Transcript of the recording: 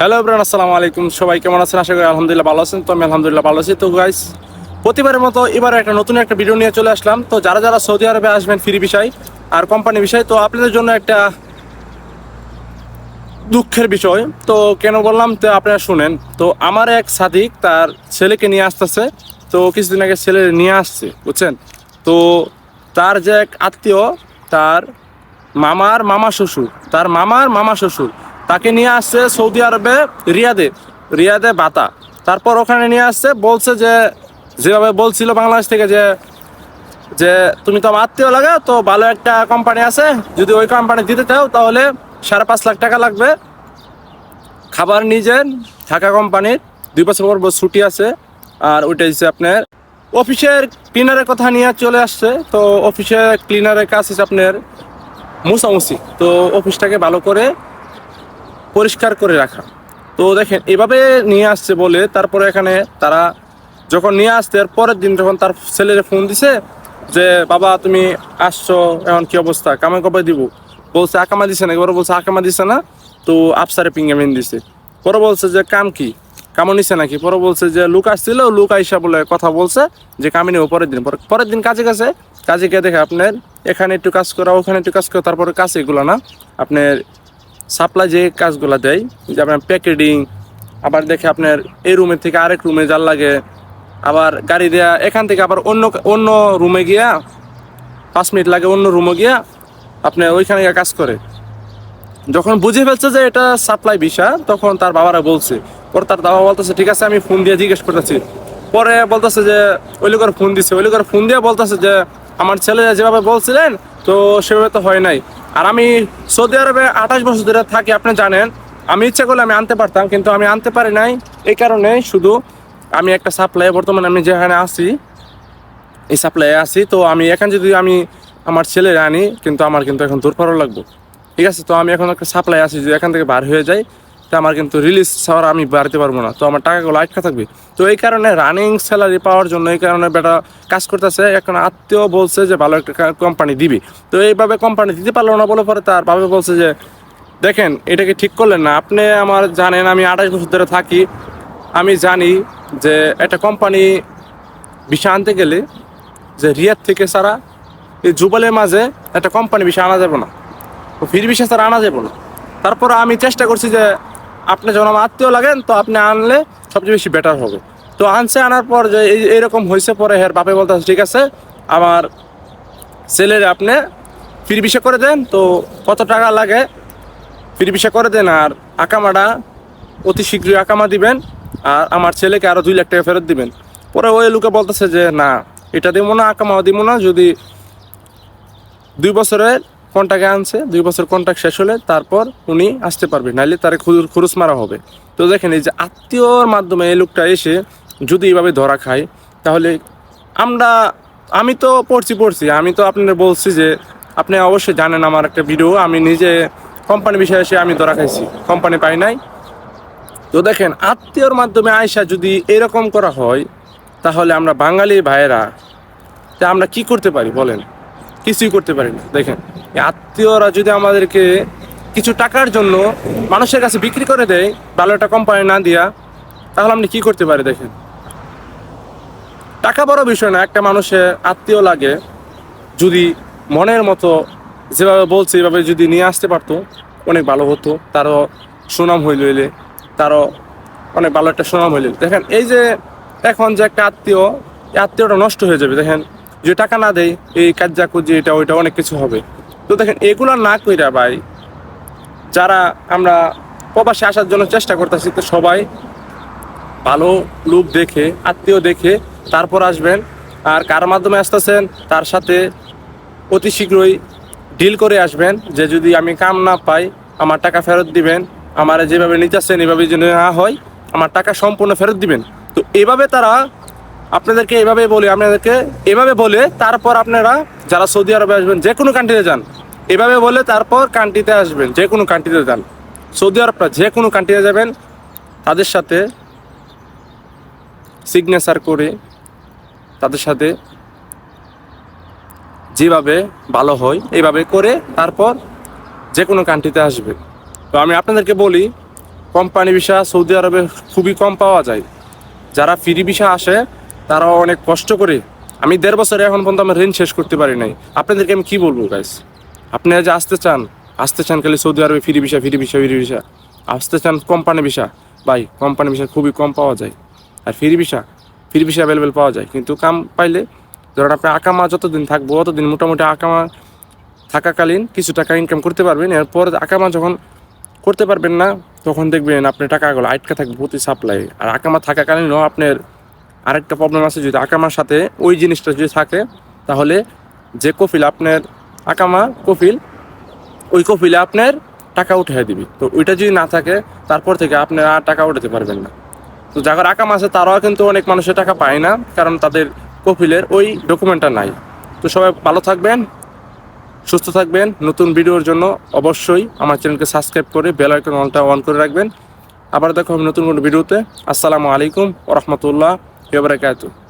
Hello bran আসসালামু আলাইকুম। সবাই কেমন আছেন? আশা করি আলহামদুলিল্লাহ ভালো আছেন। তো আমি আলহামদুলিল্লাহ ভালো আছি। তো গাইস প্রতিবারের মতো এবার একটা নতুন একটা ভিডিও নিয়ে চলে আসলাম। তো যারা যারা সৌদি আরবে আসবেন ফ্রি বিষয় আর কোম্পানি বিষয়, তো আপনাদের জন্য একটা দুঃখের বিষয়। তো কেন বললাম? তো আপনারা শুনেন। তো আমার এক সাদিক তার ছেলেকে নিয়ে আসতেছে। তো কিছুদিন আগে ছেলে নিয়ে আসছে, বুঝছেন? তো তার যে এক আত্মীয়, তার মামার মামা শ্বশুর, তার মামার মামা শ্বশুর তাকে নিয়ে আসছে সৌদি আরবে রিয়াদে রিয়াদে বাতা তারপর ওখানে নিয়ে আসছে, বলছে যে, যেভাবে বলছিল বাংলাদেশ থেকে যে যে, তুমি তো আত্মীয় লাগে, তো ভালো একটা কোম্পানি আছে, যদি ওই কোম্পানি দিতে চাও, তাহলে সাড়ে পাঁচ লাখ টাকা লাগবে। খাবার নিজের থাকা কোম্পানির দুই বছর পর ছুটি আছে, আর ওইটা হচ্ছে আপনার অফিসের ক্লিনারের কথা নিয়ে চলে আসছে। তো অফিসের ক্লিনারের কাজ হচ্ছে আপনার মুসামুসি তো অফিসটাকে ভালো করে পরিষ্কার করে রাখা। তো দেখেন, এভাবে নিয়ে আসছে বলে তারপরে এখানে তারা যখন নিয়ে আসতে পরের দিন যখন তার ছেলের ফোন দিছে যে, বাবা, তুমি আসছো, এখন কি অবস্থা? কামে কবে দিব? বলছে, আকামা দিছে না। এবার বলছে, আকামা দিছে না, তো আফসারে পিঙ্গামিন দিছে। পরে বলছে যে, কাম কি? কামো নিছে নাকি? পরে বলছে যে, লুক আসছিল, লুক আইসা বলে কথা বলছে যে, কামে নেব পরের দিন। পরে- পরের দিন কাজে কাছে কাজে গিয়ে দেখে, আপনার এখানে একটু কাজ করা ওখানে একটু কাজ করা তারপরে কাজ এগুলো না। আপনার সাপ্লাই যে কাজগুলো দেয়, যে আপনার প্যাকেটিং আবার দেখে আপনার এই রুমের থেকে আরেক রুমে যার লাগে, আবার গাড়ি দেয়া, এখান থেকে আবার অন্য অন্য রুমে গিয়া, পাঁচ মিনিট লাগে অন্য রুমে গিয়া আপনি ওইখানে গিয়ে কাজ করে। যখন বুঝে ফেলছে যে এটা সাপ্লাই ভিসা তখন তার বাবারা বলছে, পরে তার বাবা বলতেছে, ঠিক আছে, আমি ফোন দিয়ে জিজ্ঞেস করতেছি। পরে বলতেছে যে, ওই লোকের ফোন দিছে। ওই লোকের ফোন দিয়ে বলতেছে যে, আমার ছেলে যেভাবে বলছিলেন, তো সেভাবে তো হয় নাই। আর আমি সৌদি আরবে আঠাশ বছর ধরে থাকি, আপনি জানেন। আমি ইচ্ছা করলে আমি আনতে পারতাম, কিন্তু আমি আনতে পারি নাই। এই কারণে শুধু আমি একটা সাপ্লাই বর্তমানে আমি যেখানে আসি এই সাপ্লাই আসি তো আমি এখান যদি আমি আমার ছেলে আনি, কিন্তু আমার কিন্তু এখন দূরপারও লাগবে। ঠিক আছে, তো আমি এখন একটা সাপ্লাই আছি যদি এখান থেকে বার হয়ে যাই। তো আমার কিন্তু রিলিজ ছাড়া আমি বাড়তে পারব না। তো আমার টাকাগুলো আটকা থাকবে। তো এই কারণে রানিং স্যালারি পাওয়ার জন্য এই কারণে বেটা কাজ করতেছে। এখন আত্মীয় বলছে যে ভালো একটা কোম্পানি দিবি। তো এইভাবে কোম্পানি দিতে পারল না বলে পরে তার বাবা বলছে যে, দেখেন এটাকে ঠিক করলেন না? আপনি আমার জানেন, আমি আঠাশ বছর ধরে থাকি। আমি জানি যে একটা কোম্পানি বিষয় আনতে গেলে যে রিয়াদ থেকে সারা এই যুবলের মাঝে একটা কোম্পানি বিষয় আনা যাবে না। ফির বিষয় ছাড়া আনা যাবে না। তারপর আমি চেষ্টা করছি যে আপনি যখন আমার আত্মীয় লাগেন, তো আপনি আনলে সবচেয়ে বেশি বেটার হবে। তো আনছে, আনার পর যে এই, এরকম হয়েছে পরে হের বাপে বলতে ঠিক আছে, আমার ছেলের আপনি ফির বিষয় করে দেন, তো কত টাকা লাগে? ফির বিষয় করে দেন আর আকামাটা অতি শীঘ্রই আকামা দিবেন আর আমার ছেলেকে আরও দুই লাখ টাকা ফেরত দিবেন। পরে ওই লোকে বলতেছে যে, না, এটা দিব না, আকামাও দিব না, যদি দুই বছরের কন্ট্যাক্ট আনছে, দুই বছর কন্ট্যাক্ট শেষ হলে তারপর উনি আসতে পারবে নাহলে তার খুরুস মারা হবে। তো দেখেন এই যে আত্মীয়র মাধ্যমে এই লোকটা এসে যদি এইভাবে ধরা খায়, তাহলে আমরা, আমি তো পড়ছি পড়ছি, আমি তো আপনাদের বলছি যে আপনি অবশ্যই জানেন আমার একটা ভিডিও আমি নিজে কোম্পানি বিষয়ে এসে আমি ধরা খাইছি কোম্পানি পাই নাই। তো দেখেন আত্মীয়র মাধ্যমে আয়সা যদি এরকম করা হয়, তাহলে আমরা বাঙালি ভাইয়েরা, তা আমরা কি করতে পারি বলেন? কিছুই করতে পারি না। দেখেন আত্মীয়রা যদি আমাদেরকে কিছু টাকার জন্য মানুষের কাছে বিক্রি করে দেয়, ভালো একটা কোম্পানি না দিয়া, তাহলে আপনি কি করতে পারি দেখেন? টাকা বড় বিষয় না, একটা মানুষের আত্মীয় লাগে, যদি মনের মতো যেভাবে বলছে, এভাবে যদি নিয়ে আসতে পারতো, অনেক ভালো হতো, তারও সুনাম হইল হইলে তারও অনেক ভালো একটা সুনাম হইলে দেখেন, এই যে এখন যে একটা আত্মীয় আত্মীয়টা নষ্ট হয়ে যাবে। দেখেন যে টাকা না দেয় এই কাজা কুজি এটা ওইটা অনেক কিছু হবে। তো দেখেন, এগুলো না কইরা ভাই, যারা আমরা প্রবাসে আসার জন্য চেষ্টা করতেছি, তো সবাই ভালো লোক দেখে, আত্মীয় দেখে তারপর আসবেন। আর কার মাধ্যমে আসতেছেন, তার সাথে অতি শীঘ্রই ডিল করে আসবেন যে যদি আমি কাম না পাই, আমার টাকা ফেরত দিবেন, আমার যেভাবে নিতেছেন এভাবে যদি না হয়, আমার টাকা সম্পূর্ণ ফেরত দিবেন। তো এভাবে তারা আপনাদেরকে এভাবে বলে, আপনাদেরকে এভাবে বলে তারপর আপনারা যারা সৌদি আরবে আসবেন, যে কোনো কান্ট্রিতে যান। এভাবে বলে তারপর কান্ট্রিতে আসবেন, যে কোনো কান্ট্রিতে যান। সৌদি আরবটা যে কোনো কান্ট্রিতে যাবেন, তাদের সাথে সিগনেচার করে তাদের সাথে যেভাবে ভালো হয় এইভাবে করে তারপর যে কোনো কান্ট্রিতে আসবে। তো আমি আপনাদেরকে বলি কোম্পানি ভিসা সৌদি আরবে খুবই কম পাওয়া যায়। যারা ফ্রি ভিসা আসে তারাও অনেক কষ্ট করে আমি দেড় বছরে এখন পর্যন্ত আমার ঋণ শেষ করতে পারি নাই। আপনাদেরকে আমি কি বলব গাইস আপনারা যে আসতে চান আসতে চান খালি সৌদি আরবে free visa free visa, free visa. আসতে চান কোম্পানি ভিসা, ভাই, কোম্পানি ভিসা খুবই কম পাওয়া যায়। আর free visa free visa available পাওয়া যায়। কিন্তু কাম পাইলে ধরেন আপনি আকামা যতদিন থাকব ততদিন মোটামুটি আকামা থাকাকালীন কিছু টাকা ইনকাম করতে পারবেন। এরপর আকামা যখন করতে পারবেন না, তখন দেখবেন আপনার টাকাগুলো আটকা থাকবে প্রতি সাপ্লাই আর আকামা থাকাকালীনও আপনার আরেকটা প্রবলেম আছে যদি আকামার সাথে ওই জিনিসটা যদি থাকে, তাহলে যে কফিল আপনার আকামা কফিল, ওই কফিলে আপনার টাকা উঠে দিবি। তো ওইটা যদি না থাকে, তারপর থেকে আপনি আর টাকা উঠাতে পারবেন না। তো যাদের আকাম আছে, তারাও কিন্তু অনেক মানুষের টাকা পায় না, কারণ তাদের কফিলের ওই ডকুমেন্টটা নাই। তো সবাই ভালো থাকবেন, সুস্থ থাকবেন। নতুন ভিডিওর জন্য অবশ্যই আমার চ্যানেলকে সাবস্ক্রাইব করে বেল আইকন অনটা অন করে রাখবেন। আবার দেখো আমি নতুন কোনো ভিডিওতে। আসসালামু আলাইকুম Obrigado.